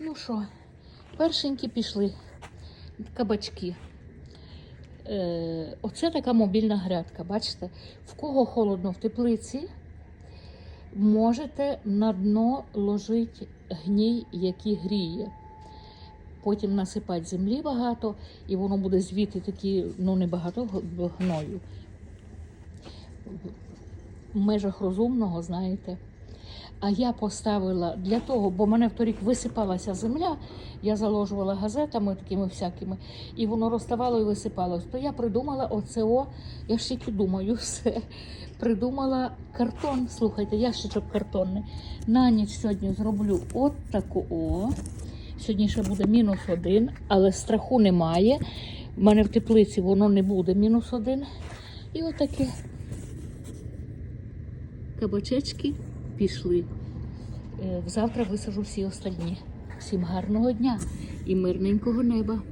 Ну що, першенькі пішли кабачки. Е, оце така мобільна грядка. Бачите, в кого холодно в теплиці, можете на дно ложити гній, який гріє. Потім насипати землі багато, і воно буде звідти такі, ну не багато гною. В межах розумного, знаєте. А я поставила для того, бо мене в торік висипалася земля, я заложувала газетами такими всякими, і воно розставало і висипалось. То я придумала оце я тільки думаю, все. Придумала картон. Слухайте, ящичок картонний. На ніч сьогодні зроблю от таку о. Сьогодні ще буде мінус один, але страху немає. У мене в теплиці воно не буде мінус один. І отаке кабачечки пішли. Е, Завтра висажу всі останні. Всім гарного дня і мирненького неба.